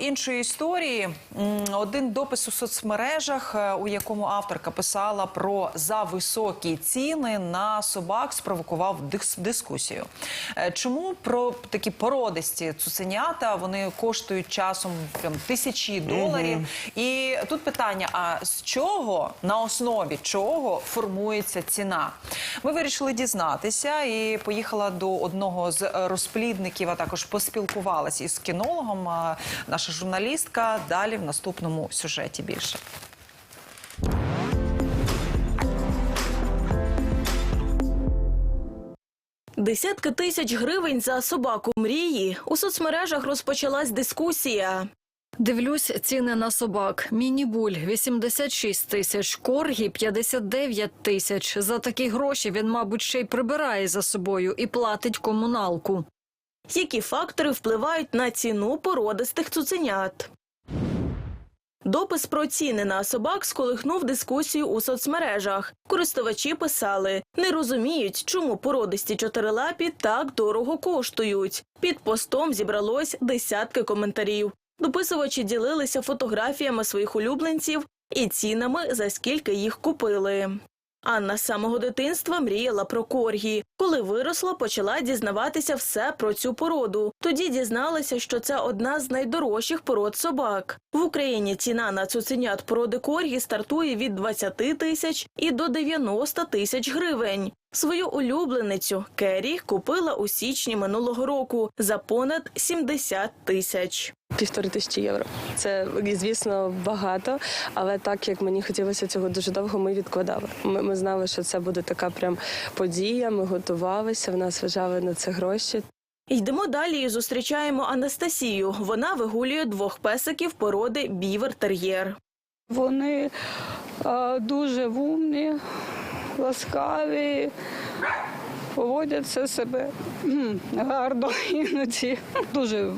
іншої історії. Один допис у соцмережах, е, у якому авторка писала про зависокі ціни на собак, спровокував дис- дискусію. Е, Чому про такі породисті цуценята вони коштують часом прям тисячі доларів? І тут питання: а з чого на основі чого формується ціна? Ми вирішили дізнатися і поїхала до одного з е, розплідників, а також поспілкувалася із кінологом. а, Наша журналістка далі в наступному сюжеті більше. Десятки тисяч гривень за собаку мрії. У соцмережах розпочалась дискусія. Дивлюсь ціни на собак. Мінібуль 86 тисяч, коргі 59 тисяч. За такі гроші він, мабуть, ще й прибирає за собою і платить комуналку. Які фактори впливають на ціну породистих цуценят? Допис про ціни на собак сколихнув дискусію у соцмережах. Користувачі писали, не розуміють, чому породисті чотирилапі так дорого коштують. Під постом зібралось десятки коментарів. Дописувачі ділилися фотографіями своїх улюбленців і цінами, за скільки їх купили. Анна з самого дитинства мріяла про коргі. Коли виросла, почала дізнаватися все про цю породу. Тоді дізналася, що це одна з найдорожчих пород собак. В Україні ціна на цуценят породи коргі стартує від 20 тисяч і до 90 тисяч гривень. Свою улюбленицю Керрі купила у січні минулого року за понад 70 тисяч. Півтори тисячі євро. Це, звісно, багато, але так як мені хотілося цього дуже довго, ми відкладали. Ми, ми знали, що це буде така прям подія. Ми готувалися, в нас вважали на це гроші. Йдемо далі і зустрічаємо Анастасію. Вона вигулює двох песиків породи бівер-тер'єр. Вони е, дуже вумні, ласкаві, поводяться себе гарно іноді. Дуже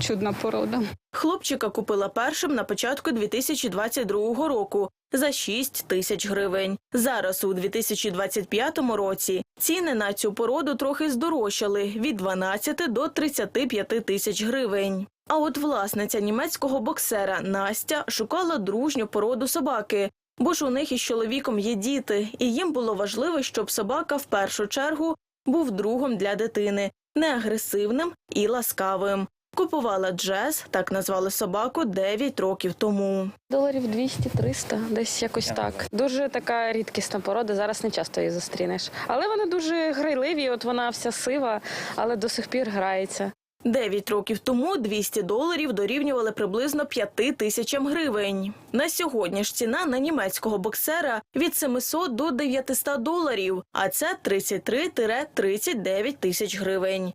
чудна порода. Хлопчика купила першим на початку 2022 року за 6 тисяч гривень. Зараз у 2025 році ціни на цю породу трохи здорожчали від 12 до 35 тисяч гривень. А от власниця німецького боксера Настя шукала дружню породу собаки. Бо ж у них із чоловіком є діти, і їм було важливо, щоб собака в першу чергу був другом для дитини, неагресивним і ласкавим. Купувала Джез, так назвали собаку 9 років тому. Доларів 200-300, десь якось так. Дуже така рідкісна порода. Зараз не часто її зустрінеш. Але вони дуже грайливі. От вона вся сива, але до сих пір грається. 9 років тому 200 доларів дорівнювали приблизно 5 тисячам гривень. На сьогодні ж ціна на німецького боксера від 700 до 900 доларів, а це 33-39 тисяч гривень.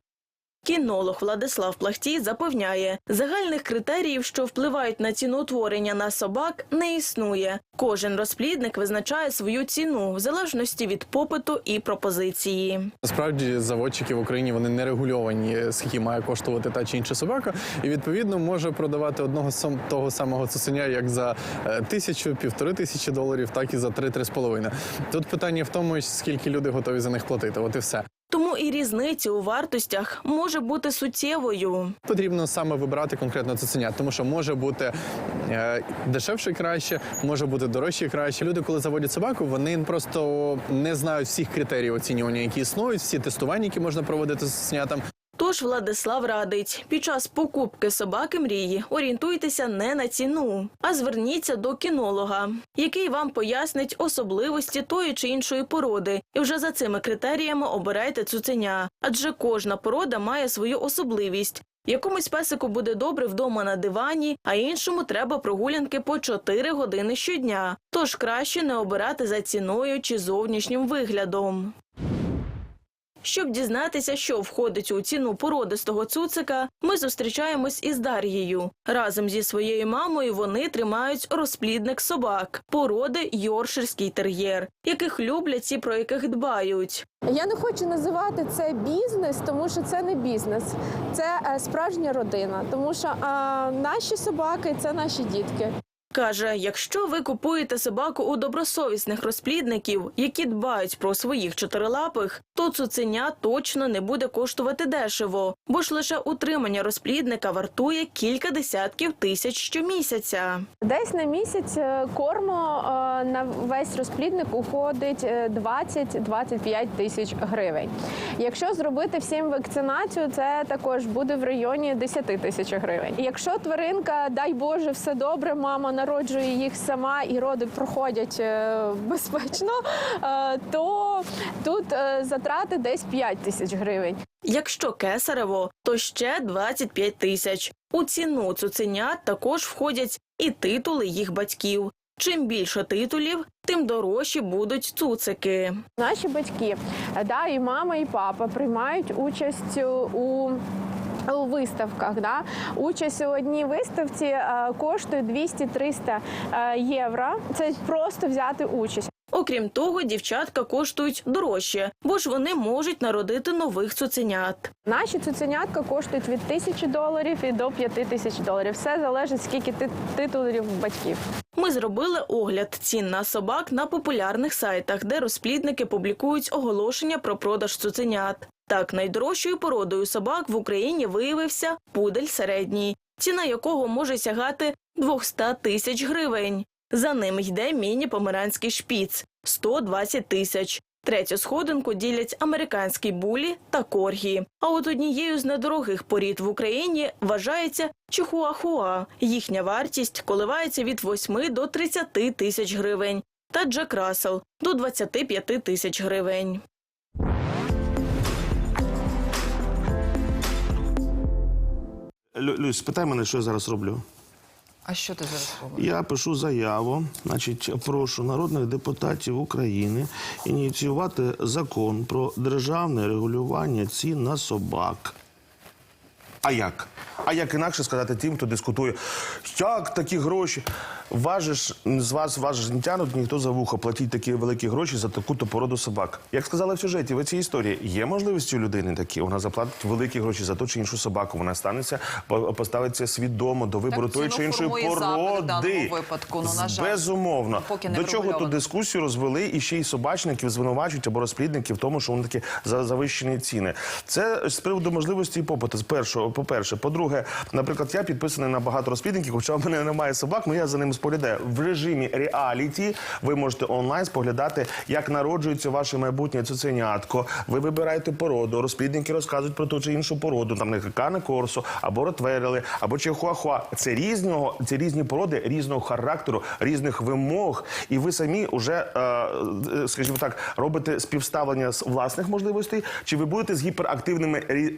Кінолог Владислав Плахтій запевняє, загальних критеріїв, що впливають на ціноутворення на собак, не існує. Кожен розплідник визначає свою ціну в залежності від попиту і пропозиції. Насправді заводчики в Україні вони не регульовані, скільки має коштувати та чи інша собака, і відповідно може продавати одного сам того самого цуценя як за е, тисячу, півтори тисячі доларів, так і за три-три з половиною. Тут питання в тому, скільки люди готові за них платити. От і все. Тому і різниця у вартостях може бути суттєвою. Потрібно саме вибирати конкретно цуценя, тому що може бути е, дешевше краще, може бути дорожче краще. Люди, коли заводять собаку, вони просто не знають всіх критерій оцінювання, які існують, всі тестування, які можна проводити з цуценятам. Тож Владислав радить, під час покупки собаки мрії орієнтуйтеся не на ціну, а зверніться до кінолога, який вам пояснить особливості тої чи іншої породи, і вже за цими критеріями обирайте цуценя. Адже кожна порода має свою особливість. Якомусь песику буде добре вдома на дивані, а іншому треба прогулянки по 4 години щодня. Тож краще не обирати за ціною чи зовнішнім виглядом. Щоб дізнатися, що входить у ціну породистого цуцика, ми зустрічаємось із Дар'єю. Разом зі своєю мамою вони тримають розплідник собак породи Йорширський тер'єр, яких люблять і про яких дбають. Я не хочу називати це бізнес, тому що це не бізнес, це е, справжня родина. Тому що наші собаки це наші дітки. Каже, якщо ви купуєте собаку у добросовісних розплідників, які дбають про своїх чотирилапих, то цуценя точно не буде коштувати дешево, бо ж лише утримання розплідника вартує кілька десятків тисяч щомісяця. Десь на місяць е, корму е, на весь розплідник уходить е, 20-25 тисяч гривень. Якщо зробити всім вакцинацію, це також буде в районі 10 тисяч гривень. Якщо тваринка, дай Боже, все добре, мама народжує їх сама і роди проходять е, безпечно, е, то тут е, затрати десь 5 тисяч гривень. Якщо кесарево, то ще 25 тисяч. У ціну цуценят також входять і титули їх батьків. Чим більше титулів, тим дорожчі будуть цуцики. Наші батьки, да, і мама, і папа приймають участь у. У виставках, да участь у одній виставці е, коштує 200-300 е, євро. Це просто взяти участь. Окрім того, дівчатка коштують дорожче, бо ж вони можуть народити нових цуценят. Наші цуценятка коштують від тисячі доларів і до п'яти тисяч доларів. Все залежить скільки ти- титулів батьків. Ми зробили огляд цін на собак на популярних сайтах, де розплідники публікують оголошення про продаж цуценят. Так, найдорожчою породою собак в Україні виявився пудель середній, ціна якого може сягати 200 тисяч гривень. За ним йде міні-померанський шпіц 120 тисяч. Третю сходинку ділять американський булі та коргі. А от однією з недорогих порід в Україні вважається чихуахуа. Їхня вартість коливається від 8 до 30 тисяч гривень. Та Джек Рассел – до 25 тисяч гривень. Лю- Люсь, спитай мене, що я зараз роблю. А що ти зараз робиш? Я пишу заяву, значить, прошу народних депутатів України ініціювати закон про державне регулювання цін на собак. А як? А як інакше сказати тим, хто дискутує, як такі гроші? Важиш, з вас важиш не тянуть ніхто за вухо, платіть такі великі гроші за таку-то породу собак. Як сказали в сюжеті, в цій історії є можливості у людини такі. Вона заплатить великі гроші за ту чи іншу собаку. Вона станеться, по- поставиться свідомо до вибору тої чи іншої породи. випадку, ну, на жаль. Безумовно. Поки не До чого врегульовано. дискусію розвели і ще й собачників звинувачують або розплідників в тому, що вони такі завищені ціни. Це з приводу можливості і попиту. З першого, по-перше, по-друге, наприклад, я підписаний на багато розплідників, хоча в мене немає собак, але я за ними споглядаю. В режимі реаліті ви можете онлайн споглядати, як народжується ваше майбутнє цуценятко. Ви вибираєте породу. Розплідники розказують про ту чи іншу породу, там не кане корсо, або ротвейрели, або чихуахуа. Це різного, це різні породи різного характеру, різних вимог. І ви самі вже, е, е, скажімо так, робите співставлення з власних можливостей, чи ви будете з гіперактивними е,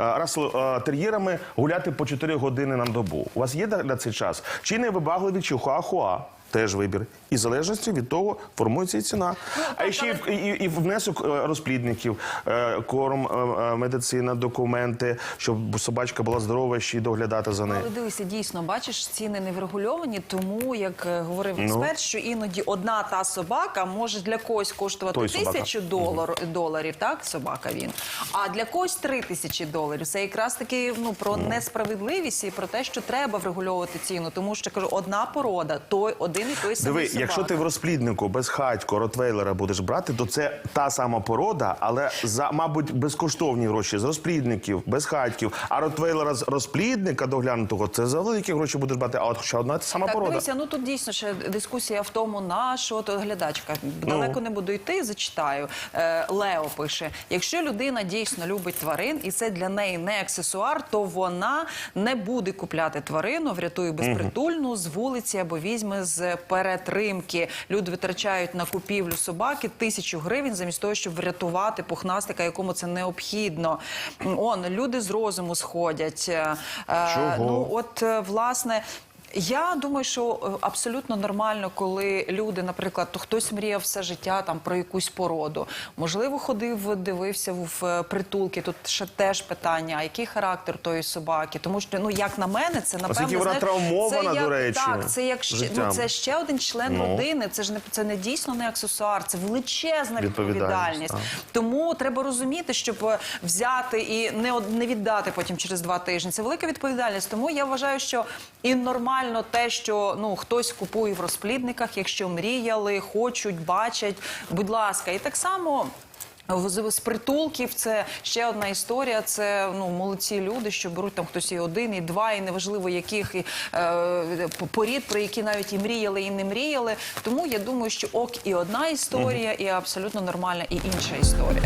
е, расло-тер'єрами гуляти по 4 години на добу. У вас є для цей час? Чи не вибагливі чихуахуа? Теж вибір. І в залежності від того формується і ціна. а ще і, і, і внесок е, розплідників, е, корм, е, медицина, документи, щоб собачка була здорова, ще й доглядати за нею. Але дивися, дійсно, бачиш, ціни не врегульовані, тому як говорив Ну. що іноді одна та собака може для когось коштувати тисячу долар, доларів, так, собака він. А для когось три тисячі доларів. Це якраз таки ну про несправедливість і про те, що треба врегульовувати ціну. Тому що кажу, одна порода, той один і той самий Диви, собака. якщо ти в розпліднику без хатько ротвейлера будеш брати, то це та сама порода, але за, мабуть, безкоштовні гроші з розплідників, без хатьків. А ротвейлера з розплідника доглянутого це за великі гроші будеш брати. А от ще одна та сама Так, порода. дивися, ну тут дійсно ще дискусія в тому, на що то глядачка. Далеко Ну. не буду йти, зачитаю. Е, Лео пише: якщо людина дійсно любить тварин, і це для неї не аксесуар, то вона не буде купляти тварину, врятує безпритульну з вулиці або візьме з перетримки. Люди витрачають на купівлю собаки тисячу гривень замість того, щоб врятувати пухнастика, якому це необхідно. Он люди з розуму сходять. Е, Чого? Ну от е, власне. Я думаю, що е, абсолютно нормально, коли люди, наприклад, то хтось мріяв все життя там про якусь породу. Можливо, ходив, дивився в притулки. Тут ще теж питання, а який характер тої собаки. Тому що, ну як на мене, це напевно Оскільки вона знаєш, травмована, це як, до речі, Так, це як ще, ну, це ще один член Ну. родини. Це ж не це не дійсно не аксесуар, це величезна Відповідальність, відповідальність. так. Тому треба розуміти, щоб е, взяти і не, не віддати потім через два тижні. Це велика відповідальність. Тому я вважаю, що і нормально те, що ну хтось купує в розплідниках, якщо мріяли, хочуть, бачать. Будь ласка, і так само. З з притулків це ще одна історія. Це ну молодці люди, що беруть там хтось і один, і два, і неважливо яких і, е, порід, про які навіть і мріяли, і не мріяли. Тому я думаю, що ок і одна історія, і абсолютно нормальна і інша історія.